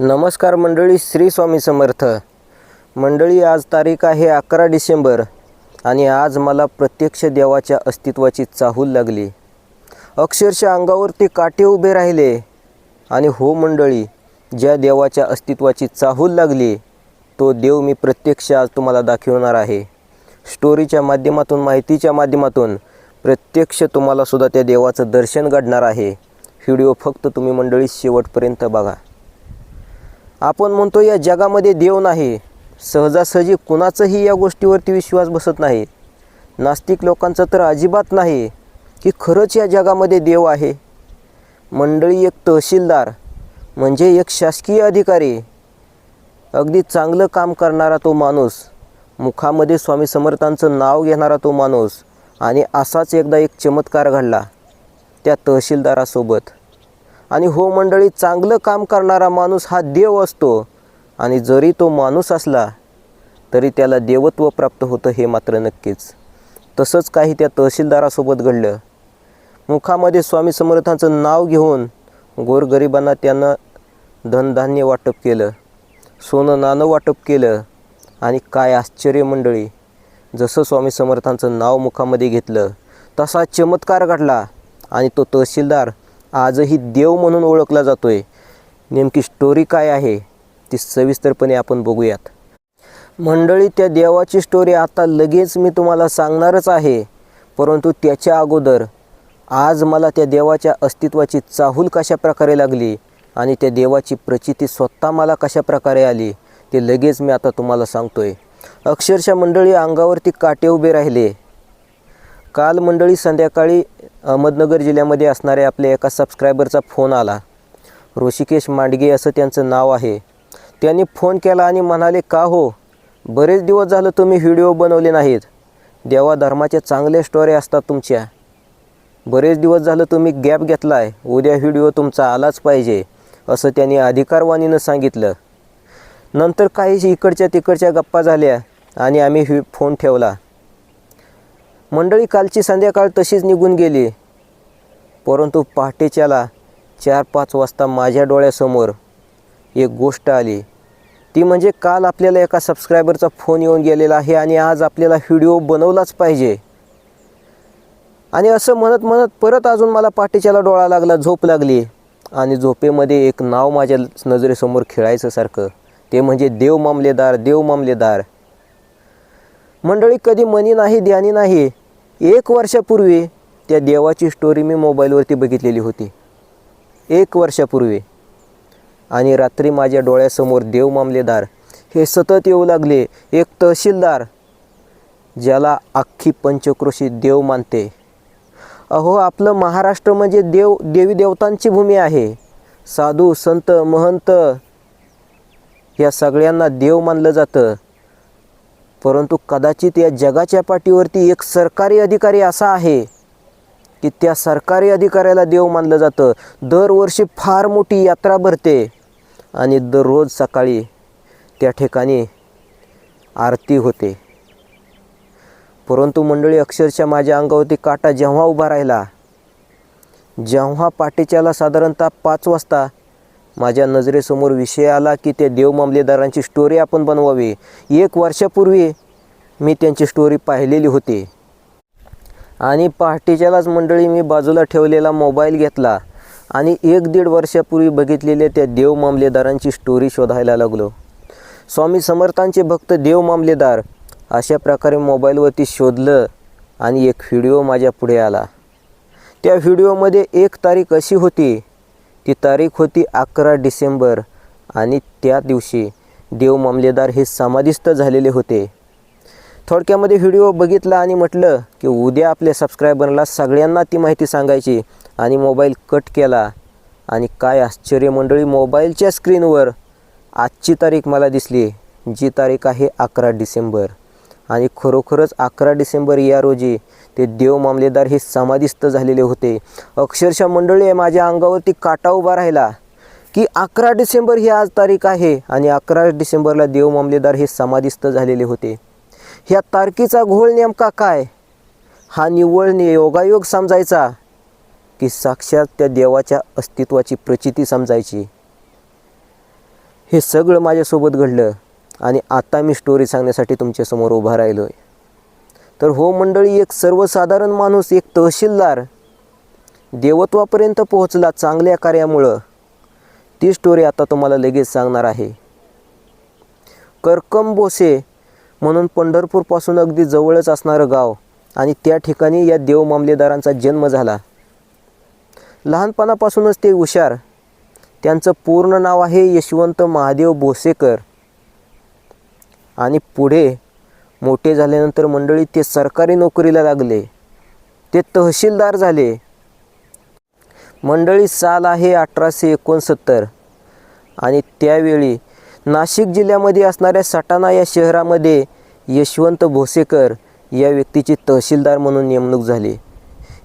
नमस्कार मंडळी श्री स्वामी समर्थ. मंडळी आज तारीख आहे अकरा डिसेंबर आणि आज मला प्रत्यक्ष देवाच्या अस्तित्वाची चाहूल लागली. अक्षरशः अंगावरती काटे उभे राहिले आणि हो मंडळी ज्या देवाच्या अस्तित्वाची चाहूल लागली तो देव मी प्रत्यक्ष आज तुम्हाला दाखवणार आहे. स्टोरीच्या माध्यमातून माहितीच्या माध्यमातून प्रत्यक्ष तुम्हाला सुद्धा त्या देवाचं दर्शन घडणार आहे. व्हिडिओ फक्त तुम्ही मंडळी शेवटपर्यंत बघा. आपण म्हणतो या जगामध्ये देव नाही. सहजासहजी कुणाचंही या गोष्टीवरती विश्वास बसत नाही. नास्तिक लोकांचा तर अजिबात नाही की खरंच या जगामध्ये देव आहे. मंडळी एक तहसीलदार म्हणजे एक शासकीय अधिकारी. अगदी चांगलं काम करणारा तो माणूस मुखामध्ये स्वामी समर्थांचं नाव घेणारा तो माणूस आणि असाच एकदा एक चमत्कार घडला त्या तहसीलदारासोबत. आणि हो मंडळी चांगलं काम करणारा माणूस हा देव असतो. आणि जरी तो माणूस असला तरी त्याला देवत्व प्राप्त होतं हे मात्र नक्कीच. तसंच काही त्या तहसीलदारासोबत घडलं. मुखामध्ये स्वामी समर्थांचं नाव घेऊन गोरगरिबांना त्यानं धनधान्य वाटप केलं सोनं नाणं वाटप केलं. आणि काय आश्चर्य मंडळी जसं स्वामी समर्थांचं नाव मुखामध्ये घेतलं तसा चमत्कार घडला आणि तो तहसीलदार आजही देव म्हणून ओळखला जातोय. नेमकी स्टोरी काय आहे ती सविस्तरपणे आपण बघूयात. मंडळी त्या देवाची स्टोरी आता लगेच मी तुम्हाला सांगणारच आहे. परंतु त्याच्या अगोदर आज मला त्या देवाच्या अस्तित्वाची चाहूल कशा प्रकारे लागली आणि त्या देवाची प्रचिती स्वतः मला कशा प्रकारे आली ते लगेच मी आता तुम्हाला सांगतोय. अक्षरशः मंडळी अंगावरती काटे उभे राहिले. काल मंडळी संध्याकाळी अहमदनगर जिल्ह्यामध्ये असणाऱ्या आपल्या एका सबस्क्रायबरचा फोन आला. ऋषिकेश मांडगे असं त्यांचं नाव आहे. त्यांनी फोन केला आणि म्हणाले का हो? बरेच दिवस झालं तुम्ही व्हिडिओ बनवले नाहीत. देवा धर्माच्या चांगल्या स्टोऱ्या असतात तुमच्या. बरेच दिवस झालं तुम्ही गॅप घेतला आहे उद्या व्हिडिओ तुमचा आलाच पाहिजे असं त्यांनी अधिकारवाणीनं सांगितलं. नंतर काही इकडच्या तिकडच्या गप्पा झाल्या आणि आम्ही फोन ठेवला. मंडळी कालची संध्याकाळ तशीच निघून गेली. परंतु पहाटेच्याला चार पाच वाजता माझ्या डोळ्यासमोर एक गोष्ट आली. ती म्हणजे काल आपल्याला एका सबस्क्रायबरचा फोन येऊन गेलेला आहे आणि आज आपल्याला व्हिडिओ बनवलाच पाहिजे. आणि असं म्हणत म्हणत परत अजून मला पाठीच्याला डोळा लागला झोप लागली. आणि झोपेमध्ये एक नाव माझ्या नजरेसमोर खेळायचं सारखं. ते म्हणजे देव मामलेदार देव मामलेदार. मंडळी कधी मनी नाही ध्यानी नाही. एक वर्षापूर्वी त्या देवाची स्टोरी मी मोबाईलवरती बघितलेली होती. एक वर्षापूर्वी. आणि रात्री माझ्या डोळ्यासमोर देव मामलेदार हे सतत येऊ लागले. एक तहसीलदार ज्याला अख्खी पंचक्रोशी देव मानते. अहो आपलं महाराष्ट्र म्हणजे देव देवी देवतांची भूमी आहे. साधू संत महंत या सगळ्यांना देव मानलं जातं. परंतु कदाचित या जगाच्या पाठीवरती एक सरकारी अधिकारी असा आहे की त्या सरकारी अधिकाऱ्याला देव मानलं जातं. दरवर्षी फार मोठी यात्रा भरते आणि दररोज सकाळी त्या ठिकाणी आरती होते. परंतु मंडळी अक्षरशः माझ्या अंगावरती काटा जेव्हा उभा राहिला जेव्हा पाठीच्याला साधारणतः पाच वाजता माझ्या नजरेसमोर विषय आला की त्या देव मामलेदारांची स्टोरी आपण बनवावी. एक वर्षापूर्वी मी त्यांची स्टोरी पाहिलेली होती. आणि पहाटेच्यालाच मंडळी मी बाजूला ठेवलेला मोबाईल घेतला. आणि एक दीड वर्षापूर्वी बघितलेल्या त्या देव मामलेदारांची स्टोरी शोधायला लागलो. स्वामी समर्थांचे भक्त देव मामलेदार अशा प्रकारे मोबाईलवरती शोधलं आणि एक व्हिडिओ माझ्या पुढे आला. त्या व्हिडिओमध्ये एक तारीख अशी होती. ती तारीख होती अकरा डिसेंबर आणि त्या दिवशी देव मामलेदार हे समाधिस्थ झालेले होते. थोडक्यामध्ये व्हिडिओ बघितला आणि म्हटलं की उद्या आपल्या सबस्क्रायबरला सगळ्यांना ती माहिती सांगायची आणि मोबाईल कट केला. आणि काय आश्चर्य मंडळी मोबाईलच्या स्क्रीनवर आजची तारीख मला दिसली जी तारीख आहे अकरा डिसेंबर. आणि खरोखरच अकरा डिसेंबर या रोजी ते देव मामलेदार हे समाधिस्थ झालेले होते. अक्षरशः मंडळी आहे माझ्या अंगावरती काटा उभा राहिला की अकरा डिसेंबर ही आज तारीख आहे आणि अकरा डिसेंबरला देव मामलेदार हे समाधिस्थ झालेले होते. ह्या तारखेचा घोळ नेमका काय? हा निव्वळ योगायोग समजायचा की साक्षात त्या देवाच्या अस्तित्वाची प्रचिती समजायची? हे सगळं माझ्यासोबत घडलं. आणि आता मी स्टोरी सांगण्यासाठी तुमच्यासमोर उभा राहिलो आहे तर हो मंडळी एक सर्वसाधारण माणूस एक तहसीलदार देवत्वापर्यंत पोहोचला चांगल्या कार्यामुळं. ती स्टोरी आता तुम्हाला लगेच सांगणार आहे. करकम बोसे म्हणून पंढरपूरपासून अगदी जवळच असणारं गाव आणि त्या ठिकाणी या देव मामलेदारांचा जन्म झाला. लहानपणापासूनच ते हुशार. त्यांचं पूर्ण नाव आहे यशवंत महादेव बोसेकर. आणि पुढे मोठे झाल्यानंतर मंडळी ते सरकारी नोकरीला लागले. ते तहसीलदार झाले. मंडळी साल आहे अठराशे एकोणसत्तर. आणि त्यावेळी नाशिक जिल्ह्यामध्ये असणाऱ्या सटाणा या शहरामध्ये यशवंत भोसेकर या व्यक्तीची तहसीलदार म्हणून नेमणूक झाली.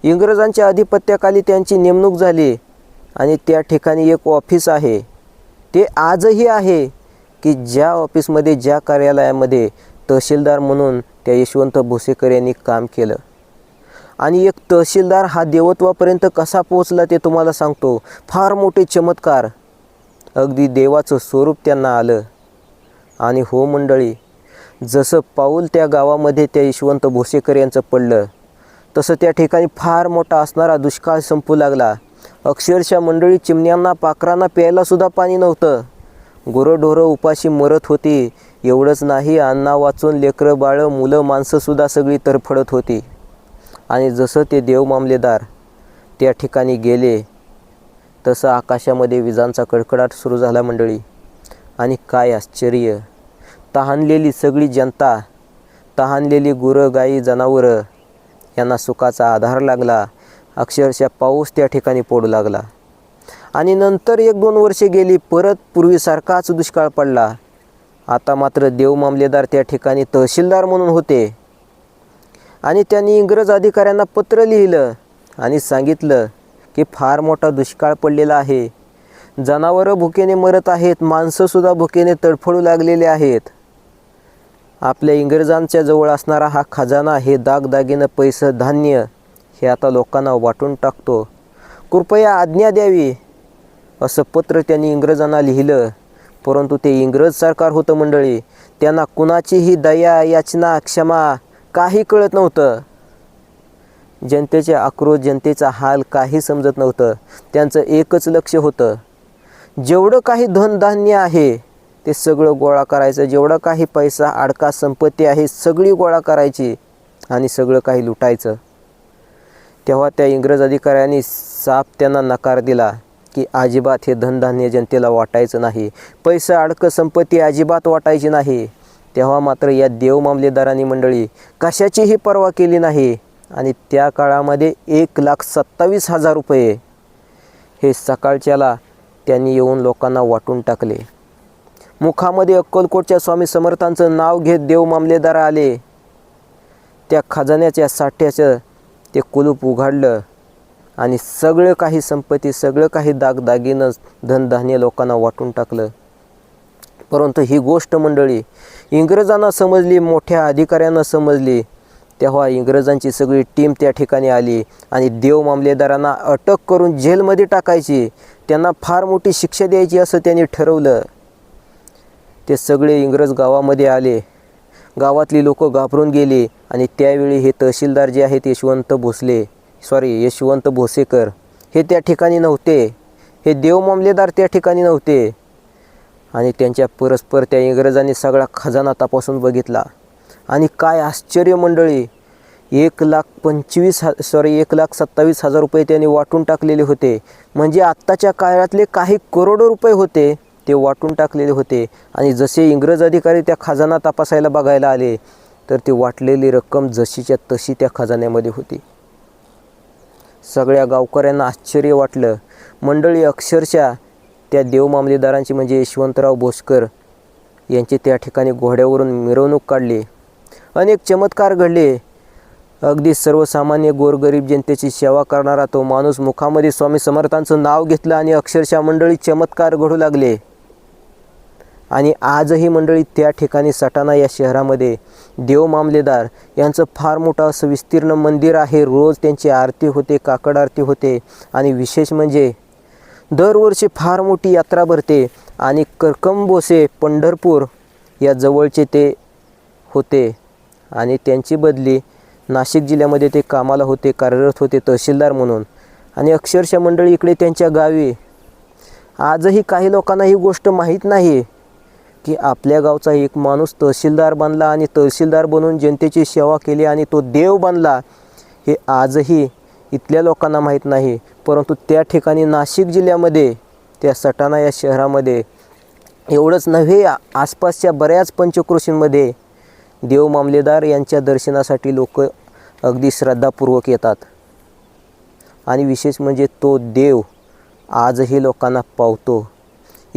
इंग्रजांच्या अधिपत्याखाली त्यांची नेमणूक झाली आणि त्या ठिकाणी एक ऑफिस आहे. ते आजही आहे. की ज्या ऑफिसमध्ये ज्या कार्यालयामध्ये तहसीलदार म्हणून त्या यशवंत भोसेकर यांनी काम केलं. आणि एक तहसीलदार हा देवत्वापर्यंत कसा पोहोचला ते तुम्हाला सांगतो. फार मोठे चमत्कार. अगदी देवाचं स्वरूप त्यांना आलं. आणि हो मंडळी जसं पाऊल त्या गावामध्ये त्या यशवंत भोसेकर यांचं पडलं तसं त्या ठिकाणी फार मोठा असणारा दुष्काळ संपू लागला. अक्षरशः मंडळी चिमण्यांना पाखरांना प्यायलासुद्धा पाणी नव्हतं. गुरंढोरं उपाशी मरत होती. एवढंच नाही अन्ना वाचून लेकरं बाळं मुलं माणसंसुद्धा सगळी तरफडत होती. आणि जसं ते देव मामलेदार त्या ठिकाणी गेले तसं आकाशामध्ये विजांचा कडकडाट सुरू झाला मंडळी. आणि काय आश्चर्य! तहानलेली सगळी जनता तहानलेली गुरं गाई जनावरं यांना सुखाचा आधार लागला. अक्षरशः पाऊस त्या ठिकाणी पडू लागला. आणि नंतर एक दोन वर्षे गेली परत पूर्वीसारखाच दुष्काळ पडला. आता मात्र देव मामलेदार त्या ठिकाणी तहसीलदार म्हणून होते. आणि त्यांनी इंग्रज अधिकाऱ्यांना पत्र लिहिलं आणि सांगितलं की फार मोठा दुष्काळ पडलेला आहे. जनावरं भुकेने मरत आहेत माणसंसुद्धा भुकेने तडफडू लागलेले आहेत. आपल्या इंग्रजांच्या जवळ असणारा हा खजाना हे दागदागिनं पैसं धान्य हे आता लोकांना वाटून टाकतो. कृपया आज्ञा द्यावी. असं पत्र त्यांनी इंग्रजांना लिहिलं. परंतु ते इंग्रज सरकार होतं मंडळी. त्यांना कुणाचीही दया याचना क्षमा काही कळत नव्हतं. जनतेचे आक्रोश जनतेचा हाल काही समजत नव्हतं. त्यांचं एकच लक्ष होतं. जेवढं काही धनधान्य आहे ते सगळं गोळा करायचं. जेवढं काही पैसा अडका संपत्ती आहे सगळी गोळा करायची आणि सगळं काही लुटायचं. तेव्हा त्या इंग्रज अधिकाऱ्यांनी साप त्यांना नकार दिला. की अजिबात हे धनधान्य जनतेला वाटायचं नाही. पैसा अडकं संपत्ती अजिबात वाटायची नाही. तेव्हा मात्र या देव मामलेदारांनी मंडळी कशाचीही पर्वा केली नाही. आणि त्या काळामध्ये एक लाख सत्तावीस हजार रुपये हे सकाळच्याला त्यांनी येऊन लोकांना वाटून टाकले. मुखामध्ये अक्कलकोटच्या स्वामी समर्थांचं नाव घेत देव मामलेदार आले. त्या खजान्याच्या साठ्याचं ते कुलूप उघडलं. आणि सगळं काही संपत्ती सगळं काही दागदागिनं धनधान्य लोकांना वाटून टाकलं. परंतु ही गोष्ट मंडळी इंग्रजांना समजली मोठ्या अधिकाऱ्यांना समजली तेव्हा इंग्रजांची सगळी टीम त्या ठिकाणी आली आणि देव मामलेदारांना अटक करून जेलमध्ये टाकायची त्यांना फार मोठी शिक्षा द्यायची असं त्यांनी ठरवलं. ते सगळे इंग्रज गावामध्ये आले. गावातली लोक घाबरून गेली आणि त्यावेळी हे तहसीलदार जे आहेत यशवंत भोसले सॉरी यशवंत भोसेकर. हे त्या ठिकाणी नव्हते. हे देव मामलेदार त्या ठिकाणी नव्हते. आणि त्यांच्या परस्पर त्या इंग्रजांनी सगळा खजाना तपासून बघितला. आणि काय आश्चर्य मंडळी एक लाख पंचवीस ह सॉरी एक लाख सत्तावीस हजार रुपये त्यांनी वाटून टाकलेले होते. म्हणजे आत्ताच्या काळातले काही करोडो रुपये होते ते वाटून टाकलेले होते. आणि जसे इंग्रज अधिकारी त्या खजाना तपासायला बघायला आले तर ती वाटलेली रक्कम जशीच्या तशी त्या खजान्यामध्ये होती. सगळ्या गावकऱ्यांना आश्चर्य वाटलं. मंडळी अक्षरशः त्या देव मामलेदारांची म्हणजे यशवंतराव भोसकर यांची त्या ठिकाणी घोड्यावरून मिरवणूक काढली. अनेक चमत्कार घडले. अगदी सर्वसामान्य गोरगरीब जनतेची सेवा करणारा तो माणूस मुखामध्ये स्वामी समर्थांचं नाव घेतलं आणि अक्षरशः मंडळी चमत्कार घडू लागले. आणि आजही मंडळी त्या ठिकाणी सटाणा या शहरामध्ये देव मामलेदार यांचं फार मोठं असं विस्तीर्ण मंदिर आहे. रोज त्यांची आरती होते काकड आरती होते आणि विशेष म्हणजे दरवर्षी फार मोठी यात्रा भरते आणि करकंबोसे पंढरपूर या जवळचे ते होते आणि त्यांची बदली नाशिक जिल्ह्यामध्ये ते कामाला होते कार्यरत होते तहसीलदार म्हणून. आणि अक्षरशः मंडळी इकडे त्यांच्या गावी आजही काही लोकांना ही गोष्ट माहीत नाही. की आपल्या गावचा एक माणूस तहसीलदार बनला आणि तहसीलदार बनून जनतेची सेवा केली आणि तो देव बनला हे आजही इथल्या लोकांना माहीत नाही. परंतु त्या ठिकाणी नाशिक जिल्ह्यामध्ये त्या सटाणा या शहरामध्ये एवढंच नव्हे आसपासच्या बऱ्याच पंचक्रोशींमध्ये देव मामलेदार यांच्या दर्शनासाठी लोक अगदी श्रद्धापूर्वक येतात. आणि विशेष म्हणजे तो देव आजही लोकांना पावतो.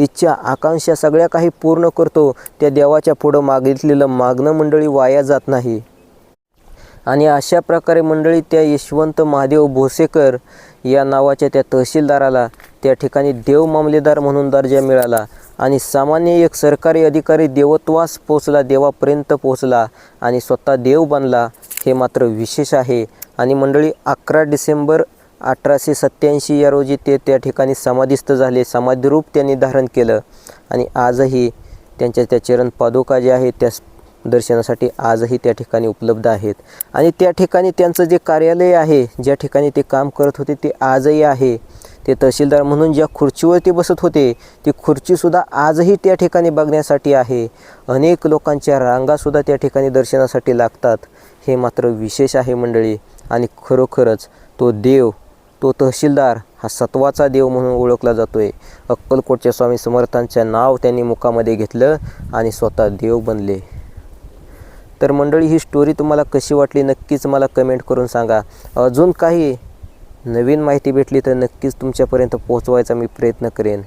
इच्छा आकांक्षा सगळ्या काही पूर्ण करतो. त्या देवाच्या पुढं मागितलेलं मागणं मंडळी वाया जात नाही. आणि अशा प्रकारे मंडळी त्या यशवंत महादेव भोसेकर या नावाच्या त्या तहसीलदाराला त्या ठिकाणी देव मामलेदार म्हणून दर्जा मिळाला. आणि सामान्य एक सरकारी अधिकारी देवत्वास पोचला देवापर्यंत पोचला आणि स्वतः देव बनला हे मात्र विशेष आहे. आणि मंडळी अकरा डिसेंबर अठराशे सत्त्याऐंशी या रोजी ते त्या ठिकाणी समाधिस्थ झाले. समाधिरूप त्यांनी धारण केलं. आणि आजही त्यांच्या त्या चरण पादुका ज्या आहेत त्या दर्शनासाठी आजही त्या ठिकाणी उपलब्ध आहेत. आणि त्या ठिकाणी त्यांचं जे कार्यालय आहे ज्या ठिकाणी ते काम करत होते ते आजही आहे. ते तहसीलदार म्हणून ज्या खुर्चीवरती बसत होते ती खुर्चीसुद्धा आजही त्या ठिकाणी बघण्यासाठी आहे. अनेक लोकांच्या रांगासुद्धा त्या ठिकाणी दर्शनासाठी लागतात. हे मात्र विशेष आहे मंडळी. आणि खरोखरच तो देव तो तहसीलदार हा सत्वाचा देव म्हणून ओळखला जातो आहे अक्कलकोटच्या स्वामी समर्थांचं नाव त्यांनी मुखामध्ये घेतलं आणि स्वतः देव बनले. तर मंडळी ही स्टोरी तुम्हाला कशी वाटली? नक्कीच मला कमेंट करून सांगा. अजून काही नवीन माहिती भेटली तर नक्कीच तुमच्यापर्यंत पोहोचवायचा मी प्रयत्न करेन.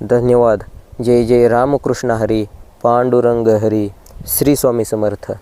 धन्यवाद. जय जय रामकृष्ण हरी पांडुरंग हरी श्री स्वामी समर्थ.